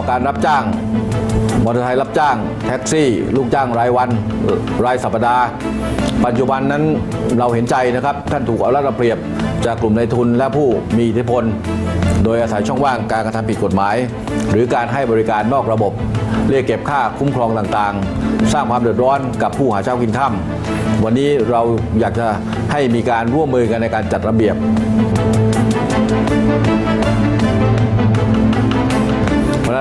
อบการรับจ้าง มอเตอร์ไซค์รับจ้าง แท็กซี่ ลูกจ้างรายวัน รายสัปดาห์ ปัจจุบันนั้นเราเห็นใจนะครับ ท่านถูกเอารัดเอาเปรียบจากกลุ่มนายทุนและผู้มีอิทธิพล โดยอาศัยช่องว่างการกระทำผิดกฎหมาย หรือการให้บริการนอกระบบ เรียกเก็บค่าคุ้มครองต่างๆ สร้างความเดือดร้อนกับผู้หาเช้ากินค่ำวันนี้เราอยากจะให้มีการร่วมมือกันในการจัดระเบียบ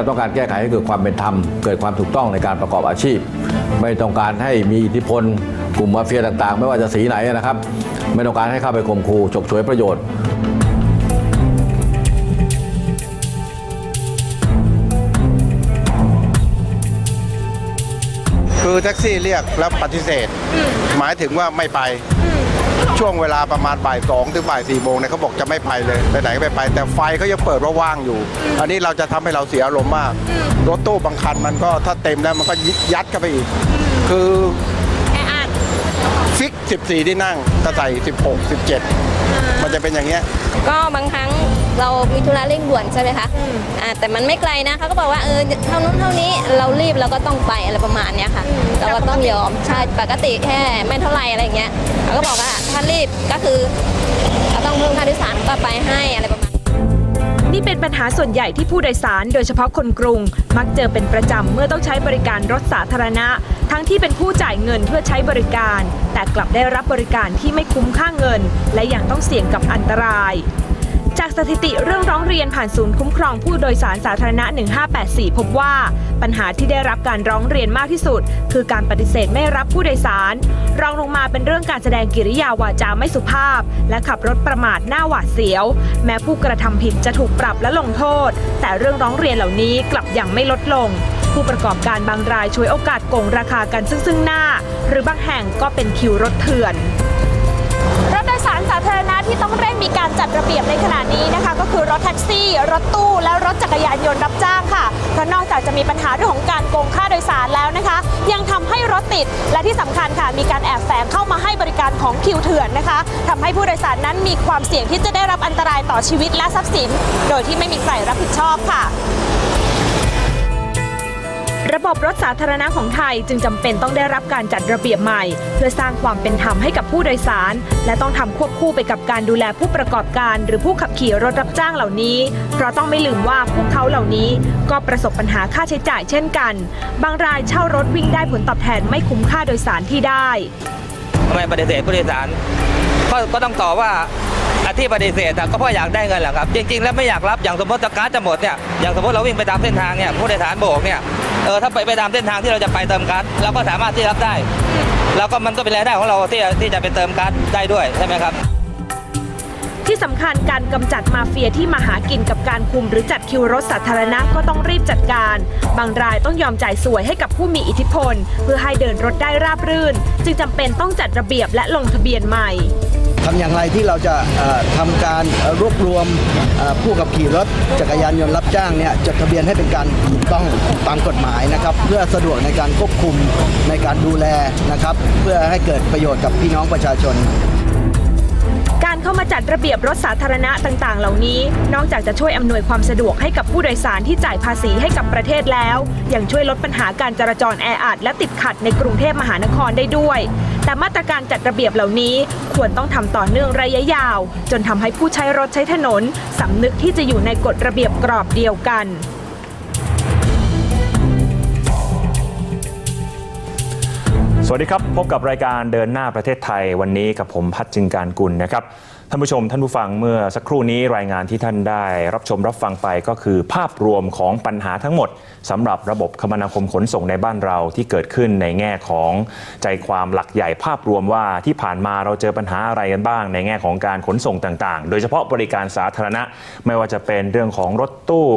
เราต้องการแก้ไขให้เกิดความเป็นธรรม เกิดความถูกต้องในการประกอบอาชีพ ไม่ต้องการให้มีอิทธิพล กลุ่มมาเฟียต่างๆ ไม่ว่าจะสีไหนนะครับ ไม่ต้องการให้เข้าไปข่มขู่ฉกฉวยประโยชน์คือแท็กซี่เรียกแล้วปฏิเสธ หมายถึงว่าไม่ไป ช่วงเวลาประมาณบ่ายสองถึงบ่ายสี่โมงเนี่ยเขาบอกจะไม่ไปเลยไปไหนก็ไม่ไป แต่ไฟเขายังเปิดว่าว่างอยู่ อันนี้เราจะทำให้เราเสียอารมณ์มากรถตู้บางคันมันก็ถ้าเต็มแล้วมันก็ยัดเข้าไปอีก คือแออัดฟิก 14 ที่นั่งก็ใส่16 17 มันจะเป็นอย่างเงี้ย ก็บางครั้ง เรามีธุระเร่งด่วนใช่ไหมคะอ่าแต่มันไม่ไกลนะเขาก็บอกว่าเออเท่านู้นเท่านี้เรารีบเราก็ต้องไปอะไรประมาณเนี้ยค่ะ เราก็ต้องยอมใช่ปกติแค่ไม่เท่าไหร่อะไรอย่างเงี้ยเขาก็บอกว่าถ้ารีบก็คือเราต้องเพิ่มค่าโดยสารก็ไปให้อะไรประมาณนี่เป็นปัญหาส่วนใหญ่ที่ผู้โดยสารโดยเฉพาะคนกรุง มักเจอเป็นประจำเมื่อต้องใช้บริการรถสาธารณะ ทั้งที่เป็นผู้จ่ายเงินเพื่อใช้บริการ แต่กลับได้รับบริการที่ไม่คุ้มค่าเงิน และยังต้องเสี่ยงกับอันตรายจากส ถิติเรื่องร้องเรียนผ่านศูนย์คุ้มครองผู้โดยสารสาธารณะ 1584 พบว่า ปัญหาที่ได้รับการร้องเรียนมากที่สุด คือการปฏิเสธไม่รับผู้โดยสาร รองลงมาเป็นเรื่องการแสดงกิริยาวาจาไม่สุภาพ และขับรถประมาทหน้าหวาดเสียว แม้ผู้กระทำผิดจะถูกปรับและลงโทษ แต่เรื่องร้องเรียนเหล่านี้กลับยังไม่ลดลงผู้ประกอบการบางรายช่วยโอกาสโกงราคากันซึ่งซึ่งหน้า หรือบางแห่งก็เป็นคิวรถเถื่อน รถโดยสารสาธาร รถตู้และรถจักรยานยนต์รับจ้างค่ะเพราะนอกจากจะมีปัญหาเรื่องของการโกงค่าโดยสารแล้วนะคะ ยังทำให้รถติดและที่สำคัญค่ะ มีการแอบแฝงเข้ามาให้บริการของคิวเถื่อนนะคะทำให้ผู้โดยสารนั้นมีความเสี่ยงที่จะได้รับอันตรายต่อชีวิตและทรัพย์สิน โดยที่ไม่มีใครรับผิดชอบค่ะ ระบบรถสาธารณะของไทยจึงจำเป็นต้องได้รับการจัดระเบียบใหม่ เพื่อสร้างความเป็นธรรมให้กับผู้โดยสาร และต้องทำควบคู่ไปกับการดูแลผู้ประกอบการ หรือผู้ขับขี่รถรับจ้างเหล่านี้ เพราะต้องไม่ลืมว่าพวกเขาเหล่านี้ ก็ประสบปัญหาค่าใช้จ่ายเช่นกัน บางรายเช่ารถวิ่งได้ผลตอบแทนไม่คุ้มค่าโดยสารที่ได้ทำไมปฏิเสธผู้โดยสารก็ก็ต้องตอบว่าอา ที่ปฏิเสธก็เพราะอยากได้เงินแหละครับ จริง ๆ แล้วไม่อยากรับอย่างสมมติการ์ดจะหมดเนี่ยอย่างสมมติเราวิ่งไปตามเส้นทางเนี่ยผู้โดยสารโบกเนี่ยเออถ้าไปไปตามเส้นทางที่เราจะไปเติมการ์ดเราก็สามารถที่รับได้ แล้วก็มันก็เป็นรายได้ของเราที่ที่จะไปเติมการ์ดได้ด้วยใช่ไหมครับที่สำคัญการกำจัดมาเฟียที่มาหากินกับการคุมหรือจัดคิวรถสาธารณะก็ต้องรีบจัดการ บางรายต้องยอมจ่ายสวยให้กับผู้มีอิทธิพล เพื่อให้เดินรถได้ราบรื่น จึงจำเป็นต้องจัดระเบียบและลงทะเบียนใหม่ ทำอย่างไรที่เราจะเอ่อทำการรวบรวมผู้ขับขี่รถจักรยานยนต์รับจ้างเนี่ยจดทะเบียนให้เป็นการถูกต้องตามกฎหมายนะครับ เพื่อสะดวกในการควบคุมในการดูแลนะครับ เพื่อให้เกิดประโยชน์กับพี่น้องประชาชนการเข้ามาจัดระเบียบรถสาธารณะต่าง ๆ เหล่านี้ นอกจากจะช่วยอำนวยความสะดวกให้กับผู้โดยสารที่จ่ายภาษีให้กับประเทศแล้ว ยังช่วยลดปัญหาการจราจรแออัดและติดขัดในกรุงเทพมหานครได้ด้วย แต่มาตรการจัดระเบียบเหล่านี้ควรต้องทำต่อเนื่องระยะยาว จนทำให้ผู้ใช้รถใช้ถนนสำนึกที่จะอยู่ในกฎระเบียบกรอบเดียวกันสวัสดีครับ พบกับรายการเดินหน้าประเทศไทยวันนี้กับผมพัชจิงการกุลนะครับ ท่านผู้ชมท่านผู้ฟังเมื่อสักครู่นี้รายงานที่ท่านได้ รับชมรับฟังไปก็คือภาพรวมของปัญหาทั้งหมดสำหรับระบบคมนาคมขนส่งในบ้านเราที่เกิดขึ้นในแง่ของใจความหลักใหญ่ภาพรวมว่าที่ผ่านมาเราเจอปัญหาอะไรกันบ้าง ในแง่ของการขนส่งต่างๆ โดยเฉพาะบริการสาธารณะ ไม่ว่าจะเป็นเรื่องของรถตู้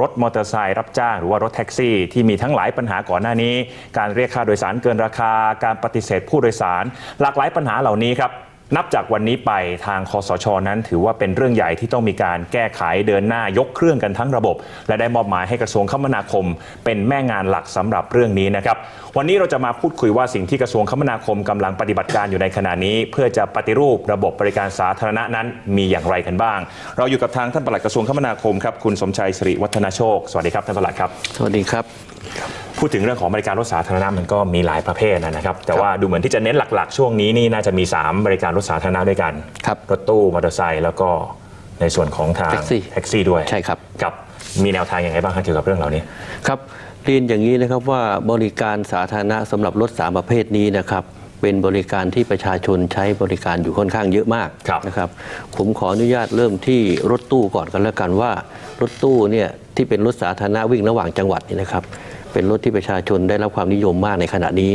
รถมอเตอร์ไซค์รับจ้างหรือว่ารถแท็กซี่ที่มีทั้งหลายปัญหาก่อนหน้านี้ การเรียกค่าโดยสารเกินราคา การปฏิเสธผู้โดยสาร หลากหลายปัญหาเหล่านี้ครับ นับจากวันนี้ไปทางคอสชนั้น ถือว่าเป็นเรื่องใหญ่ที่ต้องมีการแก้ไขเดินหน้ายกเครื่องกันทั้งระบบ และได้มอบหมายให้กระทรวงคมนาคม เป็นแม่งานหลักสำหรับเรื่องนี้นะครับวันนี้เราจะมาพูดคุยว่าสิ่งที่กระทรวงคมนาคมกำลังปฏิบัติการอยู่ในขณะนี้ เพื่อจะปฏิรูประบบบริการสาธารณะนั้นมีอย่างไรกันบ้าง เราอยู่กับทางท่านปลัดกระทรวงคมนาคมครับคุณสมชัยสิริวัฒนาโชค สวัสดีครับท่านปลัดครับ สวัสดีครับ พูดถึงเรื่องของบริการรถสาธารณะมันก็มีหลายประเภทนะครับ แต่ว่าดูเหมือนที่จะเน้นหลักๆ ช่วงนี้นี่น่าจะมี 3 บริการรถสาธารณะด้วยกันครับรถตู้มอเตอร์ไซค์แล้วก็ในส่วนของทางแท็กซี่แท็กซี่ด้วยใช่ครับกับมีแนวทางยังไงบ้างครับเกี่ยวกับเรื่องเหล่านี้ครับเรียนอย่างนี้นะครับว่าบริการสาธารณะสำหรับรถสามประเภทนี้นะครับเป็นบริการที่ประชาชนใช้บริการอยู่ค่อนข้างเยอะมากครับนะครับผมขออนุญาตเริ่มที่รถตู้ก่อนกันแล้วกันว่า รถตู้เนี่ยที่เป็นรถสาธารณะวิ่งระหว่างจังหวัดนี่นะครับ เป็นรถที่ประชาชนได้รับความนิยมมากในขณะนี้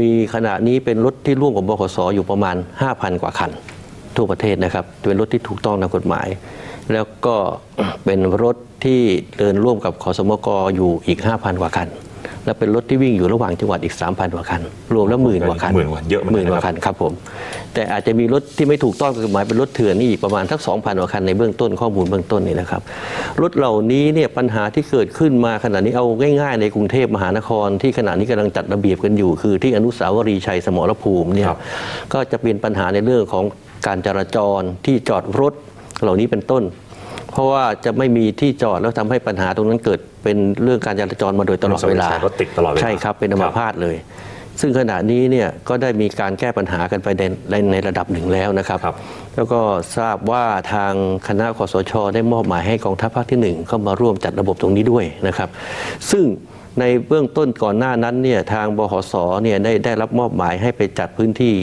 มีขณะนี้เป็นรถที่ร่วมกับบขสอยู่ประมาณ 5,000 กว่าคัน ทั่วประเทศนะครับเป็นรถที่ถูกต้องตามกฎหมาย แล้วก็เป็นรถที่เดินร่วมกับขอสมกอยู่อีก 5,000 กว่าคัน และเป็นรถที่วิ่งอยู่ระหว่างจังหวัดอีก 3,000 กว่าคัน รวมแล้วหมื่นกว่าคันหมื่นกว่าเยอะเหมือนกันหมื่นกว่านะครับคันครับผม แต่อาจจะมีรถที่ไม่ถูกต้องตามกฎหมายเป็นรถเถื่อนนี่อีกประมาณสัก 2,000 กว่าคันในเบื้องต้นข้อมูลเบื้องต้นนี่นะครับ รถเหล่านี้เนี่ยปัญหาที่เกิดขึ้นมาขณะนี้เอาง่าย ๆ ในกรุงเทพมหานคร ที่ขณะนี้กำลังจัดระเบียบกันอยู่ คือที่อนุสาวรีย์ชัยสมรภูมิเนี่ยครับก็จะเป็นปัญหาในเรื่องของการจราจรที่จอดรถเหล่านี้เป็นต้น เพราะว่าจะไม่มีที่จอดแล้วทำให้ปัญหาตรงนั้นเกิด เป็นเรื่องการจราจรมาโดยตลอดเวลารถติดตลอดเวลาใช่ครับเป็นอัมาพาตเลย ซึ่งขณะนี้เนี่ยก็ได้มีการแก้ปัญหากันไปในในในระดับหนึ่งแล้วนะครับครับแล้วก็ทราบว่าทางคณะคอสช ได้มอบหมายให้กองทัพภาคที่หนึ่งเข้ามาร่วมจัดระบบตรงนี้ด้วยนะครับ ซึ่งในเบื้องต้นก่อนหน้านั้นเนี่ยทางบขสเนี่ยได้ได้รับมอบหมายให้ไปจัดพื้นที่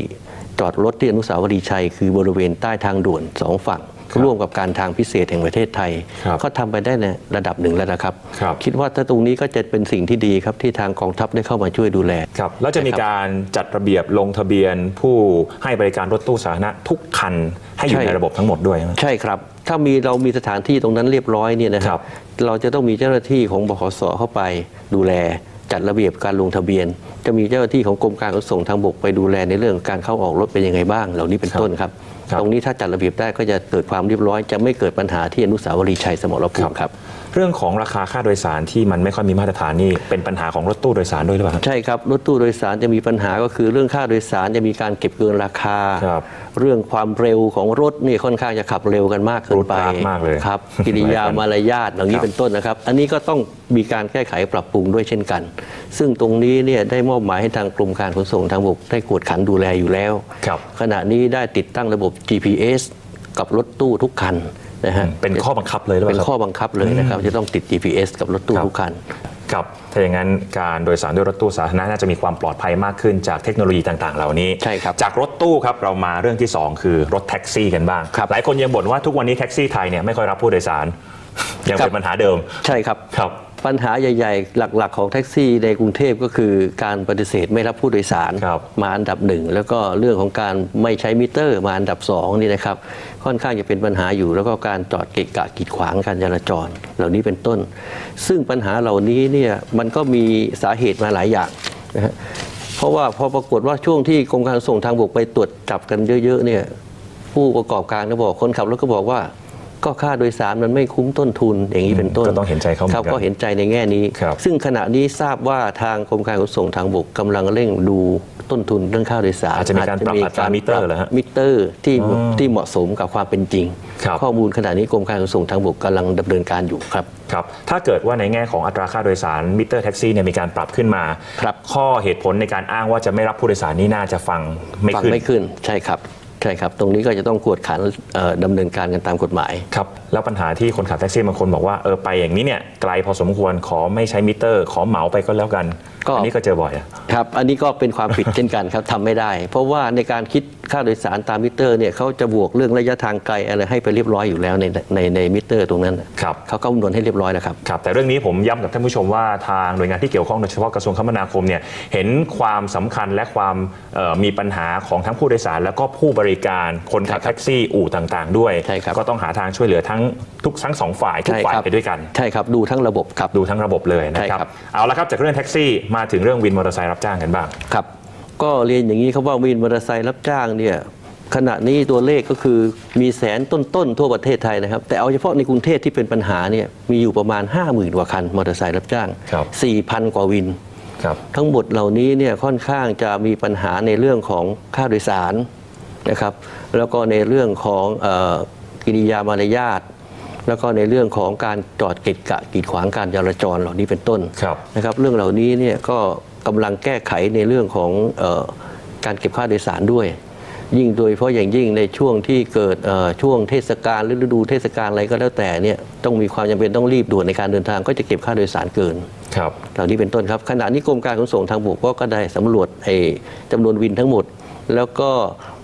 จอดรถที่อนุสาวรีย์ชัย คือบริเวณใต้ทางด่วนสองฝั่งค รับร่วมกับการทางพิเศษแห่งประเทศไทยครับก็ทำไปได้ในระดับหนึ่งแล้วนะครับครับ คิดว่าถ้าตรงนี้ก็จะเป็นสิ่งที่ดีครับที่ทางกองทัพได้เข้ามาช่วยดูแลครับแล้วจะมีการจัดระเบียบลงทะเบียนผู้ให้บริการรถตู้สาธารณะทุกคันให้อยู่ใช่ในระบบทั้งหมดด้วยใช่ไหมใช่ครับ ถ้ามีเรามีสถานที่ตรงนั้นเรียบร้อยเนี่ยนะคครัรับบเราจะต้องมีเจ้าหน้าที่ของบขสเข้าไปดูแลจัดระเบียบการลงทะเบียน จะมีเจ้าหน้าที่ของกรมการขนส่งทางบกไปดูแลในเรื่องการเข้าออกรถเป็นยังไงบ้าง เหล่านี้เป็นต้นครับครับ ตรงนี้ถ้าจัดระเบียบได้ก็จะเกิดความเรียบร้อย จะไม่เกิดปัญหาที่อนุสาวรีย์ชัยสมรภูมิครับ เรื่องของราคาค่าโดยสารที่มันไม่ค่อยมีมาตรฐานนี่เป็นปัญหาของรถตู้โดยสารด้วยหรือเปล่าครับใช่ครับรถตู้โดยสารจะมีปัญหาก็คือเรื่องค่าโดยสารจะมีการเก็บเกินราคา ครับเรื่องความเร็วของรถนี่ค่อนข้างจะขับเร็วกันมากเกินไปรูดปาดมากเลยครับกิริยามารยาทเหล่านี้ครับ เป็นต้นนะครับ อันนี้ก็ต้องมีการแก้ไขปรับปรุงด้วยเช่นกัน ซึ่งตรงนี้เนี่ยได้มอบหมายให้ทางกรมการขนส่งทางบกได้กวดขันดูแลอยู่แล้ว ครับ ขณะนี้ได้ติดตั้งระบบ GPS กับรถตู้ทุกคัน นะฮะเป็นข้อบังคับเลยหรือเปเป็นล่าครับข้อบังคับเลยนะครับจะต้องติด GPS กับรถตู้ครับทุกคันครับถ้าอย่างนั้นการโดยสารด้วยรถตู้สาธารณะน่าจะมีความปลอดภัยมากขึ้นจากเทคโนโลยีต่างๆ เหล่านี้ใช่ครับจากรถตู้ครับเรามาเรื่องที่ 2 คือรถแท็กซี่กันบ้างครับหลายคนยังบ่นว่าทุกวันนี้แท็กซี่ไทยเนี่ยไม่ค่อยรับผู้โดยสารยังเป็นปัญหาเดิม ใช่ครับครับ ปัญหาใหญ่ ๆ หลัก ๆ ของแท็กซี่ในกรุงเทพก็คือการปฏิเสธไม่รับผู้โดยสารครับมาอันดับหนึ่งแล้วก็เรื่องของการไม่ใช้มิเตอร์มาอันดับสองนี่นะครับ ค่อนข้างจะเป็นปัญหาอยู่ แล้วก็การจอดเกะกะกีดขวางการจราจร เหล่านี้เป็นต้น ซึ่งปัญหาเหล่านี้เนี่ยมันก็มีสาเหตุมาหลายอย่างนะฮะเพราะว่าพอปรากฏว่าช่วงที่กรมการส่งทางบกไปตรวจจับกันเยอะๆเนี่ยผู้ประกอบการก็บอกคนขับรถก็บอกว่า ก็ค่าโดยสารมันไม่คุ้มต้นทุนอย่างนี้เป็นต้นก็ต้องเห็นใจเขาเหมือนคกันรับก็เห็นใจในแง่นี้ครับซึ่งขณะนี้ทราบว่าทางกรมการขนส่งทางบกกำลังเร่งดูต้นทุนเรื่องค่าโดยสารอาจจะมีการปรับอัตรามิเตอร์เหรอฮะมิเตอร์ที่อ๋อที่เหมาะสมกับความเป็นจริงครับข้อมูลขณะนี้กรมการขนส่งทางบกกำลังดำเนินการอยู่ครับครับถ้าเกิดว่าในแง่ของอัตราค่าโดยสารมิเตอร์แท็กซี่เนี่ยมีการปรับขึ้นมาครับข้อเหตุผลในการอ้างว่าจะไม่รับผู้โดยสารนี่น่าจะฟังไม่ฟังขึ้นไม่ขึ้นใช่ครับ ใช่ครับ ตรงนี้ก็จะต้องกวดขันเอ่อดำเนินการกันตามกฎหมายครับแล้วปัญหาที่คนขับแท็กซี่บางคนบอกว่าเออไปอย่างนี้เนี่ยไกลพอสมควรขอไม่ใช้มิเตอร์ ขอเหมาไปก็แล้วกันก็อันนี้ก็เจอบ่อยอะครับ อันนี้ก็เป็นความผิดเช่นกันครับทำไม่ได้ เพราะว่าในการคิด ค่าโดยสารตามมิเตอร์เนี่ยเขาจะบวกเรื่องระยะทางไกลอะไรให้ไปเรียบร้อยอยู่แล้วในในในมิเตอร์ตรงนั้นน่ะครับเขาก็คำนวณให้เรียบร้อยแล้วครับครับ แต่เรื่องนี้ผมย้ำกับท่านผู้ชมว่าทางหน่วยงานที่เกี่ยวข้องโดยเฉพาะกระทรวงคมนาคมเนี่ยเห็นความสำคัญและความเอ่อมีปัญหาของทั้งผู้โดยสาร แล้วก็ผู้บริการคนขับใช่ครับแท็กซี่อู่ต่างๆ ด้วยใช่ครับก็ต้องหาทางช่วยเหลือทั้งทุกทั้งสองฝ่ายทุกใช่ฝ่ายครับไปด้วยกันใช่ครับดูทั้งระบบครับดูทั้งระบบเลยนะใช่คครัรับบเอาละครับจากเรื่องแท็กซี่มาถึงเรื่องวินมอเตอร์ไซค์รับจ้างกันบ้างครับ ก็เรียนอย่างนี้ครับว่าวินมอเตอร์ไซค์รับจ้างเนี่ยขณะนี้ตัวเลขก็คือมีแสนต้นๆทั่วประเทศไทยนะครับ แต่เอาเฉพาะในกรุงเทพที่เป็นปัญหาเนี่ยมีอยู่ประมาณ 50,000กว่าคันมอเตอร์ไซค์รับจ้าง ครับ4,000 กว่าวิน ครับทั้งหมดเหล่านี้เนี่ยค่อนข้างจะมีปัญหาในเรื่องของค่าโดยสารนะครับ แล้วก็ในเรื่องของเออกิริยามารยาทแล้วก็ในเรื่องของการจอดเกะกะกีดขวางการจราจรเหล่านี้เป็นต้นครับ นะครับ เรื่องเหล่านี้เนี่ยก็ กำลังแก้ไขในเรื่องของเออการเก็บค่าโดยสารด้วย ยิ่งโดยเฉพาะอย่างยิ่งในช่วงที่เกิดเอ่อช่วงเทศกาลหรือฤดูเทศกาลอะไรก็แล้วแต่เนี่ยต้องมีความจำเป็นต้องรีบด่วนในการเดินทางก็จะเก็บค่าโดยสารเกินครับเหล่านี้เป็นต้นครับขณะนี้กรมการขนส่งทางบกก็ก็ได้สำรวจไอ้จำนวนวินทั้งหมด แล้วก็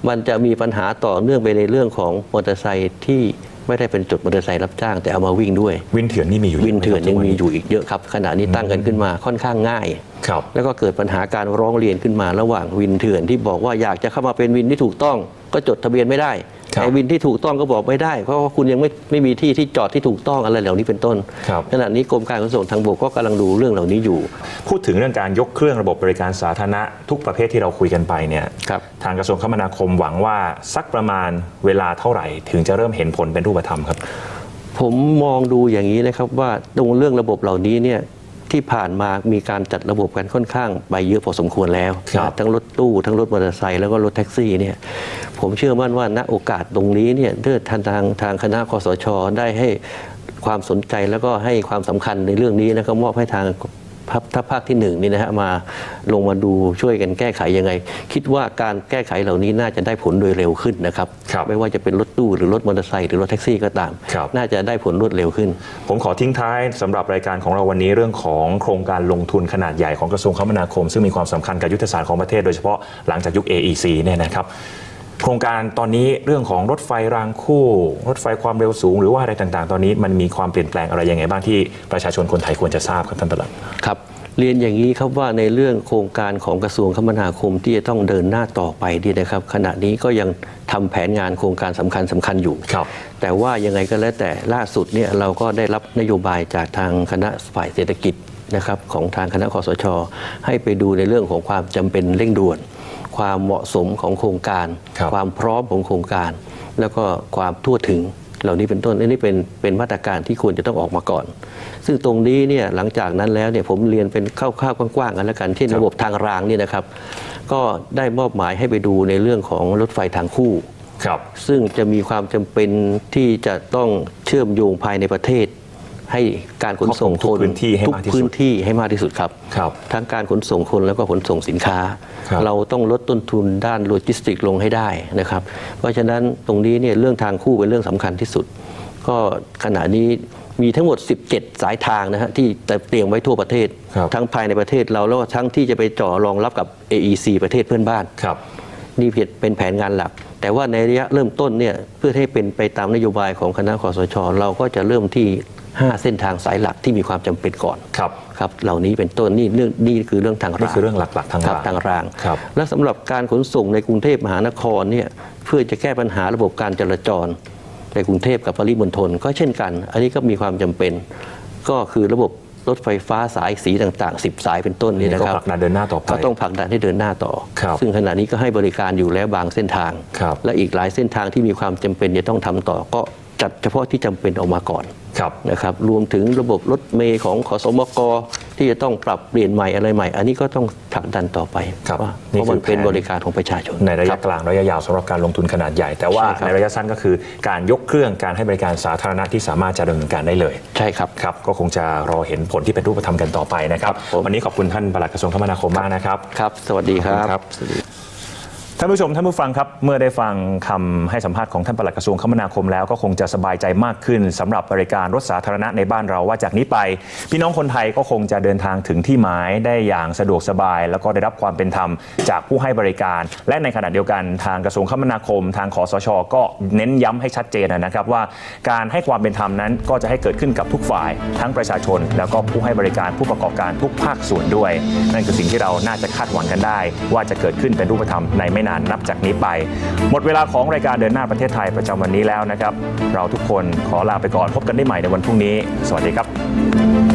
มันจะมีปัญหาต่อเนื่องไปในเรื่องของมอเตอร์ไซค์ที่ ไม่ได้เป็นจุดมอเตอร์ไซค์รับจ้างแต่เอามาวิ่งด้วย วินเถื่อนนี่มีอยู่วินเถื่อนยังมีทุกอยู่อีกเยอะครับขณะนี้ตั้งกันขึ้นมาค่อนข้างง่าย ครับ แล้วก็เกิดปัญหาการร้องเรียนขึ้นมาระหว่างวินเถื่อนที่บอกว่าอยากจะเข้ามาเป็นวินที่ถูกต้อง ก็จดทะเบียนไม่ได้ครับไอ้วินที่ถูกต้องก็บอกไม่ได้ เพราะว่าคุณยังไม่ไม่มีที่ที่จอดที่ถูกต้องอะไรเหล่านี้เป็นต้นครับขณะนี้กรมการขนส่งทางบกก็กำลังดูเรื่องเหล่านี้อยู่ พูดถึงเรื่องการยกเครื่องระบบบริการสาธารณะทุกประเภทที่เราคุยกันไปเนี่ยครับทางกระทรวงคมนาคมหวังว่าสักประมาณเวลาเท่าไหร่ ถึงจะเริ่มเห็นผลเป็นรูปธรรมครับ ผมมองดูอย่างนี้นะครับว่าตรงเรื่องระบบเหล่านี้เนี่ย ที่ผ่านมามีการจัดระบบกันค่อนข้างไปเยอะพอสมควรแล้ว ครับทั้งรถตู้ทั้งรถมอเตอร์ไซค์แล้วก็รถแท็กซี่เนี่ยผมเชื่อมั่นว่าณโอกาสตรงนี้เนี่ยเดิทางทางทางคณะคอสช ได้ให้ความสนใจแล้วก็ให้ความสำคัญในเรื่องนี้นะครับมอบให้ทางภาค ถ้าภาคที่หนึ่งนี่นะฮะมาลงมาดูช่วยกันแก้ไขยังไง คิดว่าการแก้ไขเหล่านี้น่าจะได้ผลโดยเร็วขึ้นนะครับครับไม่ว่าจะเป็นรถตู้หรือรถมอเตอร์ไซค์หรือรถแท็กซี่ก็ตามครับน่าจะได้ผลรวดเร็วขึ้น ผมขอทิ้งท้ายสำหรับรายการของเราวันนี้เรื่องของโครงการลงทุนขนาดใหญ่ของกระทรวงคมนาคม ซึ่งมีความสำคัญกับยุทธศาสตร์ของประเทศโดยเฉพาะหลังจากยุค AEC เนี่ยนะครับ โครงการตอนนี้เรื่องของรถไฟรางคู่ รถไฟความเร็วสูง หรือว่าอะไรต่างๆ ตอนนี้มันมีความเปลี่ยนแปลงอะไรยังไงบ้างที่ประชาชนคนไทยควรจะทราบครับท่านประหลัดครับเรียนอย่างนี้ครับว่าในเรื่องโครงการของกระทรวงคมนาคมที่จะต้องเดินหน้าต่อไปดีนะครับ ขณะนี้ก็ยังทำแผนงานโครงการสำคัญสำคัญอยู่ครับแต่ว่ายังไงก็แล้วแต่ล่าสุดเนี่ยเราก็ได้รับนโยบายจากทางคณะฝ่ายเศรษฐกิจนะครับของทางคณะคอสช ให้ไปดูในเรื่องของความจำเป็นเร่งด่วน ความเหมาะสมของโครงการครับความพร้อมของโครงการ แล้วก็ความทั่วถึงเหล่านี้เป็นต้นอันนี้เป็นเป็นมาตรการที่ควรจะต้องออกมาก่อน ซึ่งตรงนี้เนี่ยหลังจากนั้นแล้วเนี่ยผมเรียนเป็นคร่าวๆกว้างๆกันแล้วกันเช่นครับระบบทางรางเนี่ยนะครับ ก็ได้มอบหมายให้ไปดูในเรื่องของรถไฟทางคู่ครับซึ่งจะมีความจำเป็นที่จะต้องเชื่อมโยงภายในประเทศ ให้การขนส่งครอบคลุมทุกคนพื้นที่ให้ทุกมากที่สุดพื้นที่ให้มากที่สุดครับ ครับทั้งการขนส่งคนแล้วก็ขนส่งสินค้า ครับ เราต้องลดต้นทุนด้านโลจิสติกลงให้ได้นะครับ เพราะฉะนั้นตรงนี้เนี่ยเรื่องทางคู่เป็นเรื่องสำคัญที่สุด ก็ขณะนี้มีทั้งหมด 17 สายทางนะฮะที่เตรียมไว้ทั่วประเทศ ครับ ทั้งภายในประเทศเราแล้วก็ทั้งที่จะไปจ่อรองรับกับ AEC ประเทศเพื่อนบ้าน ครับ นี่เป็นแผนงานหลัก แต่ว่าในระยะเริ่มต้นเนี่ยเพื่อให้เป็นไปตามนโยบายของคณะคอสช เราก็จะเริ่มที่ 5 เส้นทางสายหลักที่มีความจำเป็นก่อนครับครับเหล่านี้เป็นต้นนี่เรื่องนี่คือเรื่องทางนี่รางคือเรื่องหลักๆทางครับรางทางรางครับและสำหรับการขนส่งในกรุงเทพมหานครเนี่ยเพื่อจะแก้ปัญหาระบบการจราจร ในกรุงเทพกับปริมณฑลก็เช่นกัน อันนี้ก็มีความจำเป็น ก็คือระบบรถไฟฟ้าสายสีต่างๆ 10 สายเป็นต้นนี่นี่นะก็ครับผลักดันเดินหน้าต่อไปก็ต้องผลักดันให้เดินหน้าต่อครับซึ่งขณะนี้ก็ให้บริการอยู่แล้วบางเส้นทางครับและอีกหลายเส้นทางที่มีความจำเป็นจะต้องทำต่อก็ จัดเฉพาะที่จำเป็นออกมาก่อนครับนะครับรวมถึงระบบรถเมย์ของขอสมกที่จะต้องปรับเปลี่ยนใหม่อะไรใหม่ อันนี้ก็ต้องผลักดันต่อไปครับว่านี่เพราะมันคือเป็นแผนบริการของประชาชน ในระคยะบกลางระยะยาวสำหรับการลงทุนขนาดใหญ่ แต่ว่าใช่ครับในระยะสั้นก็คือการยกเครื่องการให้บริการสาธารณะที่สามารถจะดำเนินการได้เลย ใช่ครับครับก็คงจะรอเห็นผลที่เป็นรูปธรรมกันต่อไปนะครับครับผมวันนี้ขอบคุณท่านปลัดกระทรวงคมนาคมมากนะครับครับ สวัสดีครับขอบคุณครับ ท่านผู้ชมท่านผู้ฟังครับเมื่อได้ฟังคำให้สัมภาษณ์ของท่านปลัดกระทรวงคมนาคมแล้วก็คงจะสบายใจมากขึ้นสำหรับบริการรถสาธารณะในบ้านเราว่าจากนี้ไป พี่น้องคนไทยก็คงจะเดินทางถึงที่หมายได้อย่างสะดวกสบาย แล้วก็ได้รับความเป็นธรรมจากผู้ให้บริการ และในขณะเดียวกันทางกระทรวงคมนาคม ทางคอสช ก็เน้นย้ำให้ชัดเจนนะครับว่า การให้ความเป็นธรรมนั้นก็จะให้เกิดขึ้นกับทุกฝ่าย ทั้งประชาชน แล้วก็ผู้ให้บริการผู้ประกอบการทุกภาคส่วนด้วย นั่นคือสิ่งที่เราน่าจะคาดหวังกันได้ ว่าจะเกิดขึ้นเป็นรูปธรรมในไม่นานานนับจากนี้ไป หมดเวลาของรายการเดินหน้าประเทศไทยประจำวันนี้แล้วนะครับ เราทุกคนขอลาไปก่อนพบกันได้ใหม่ในวันพรุ่งนี้ สวัสดีครับ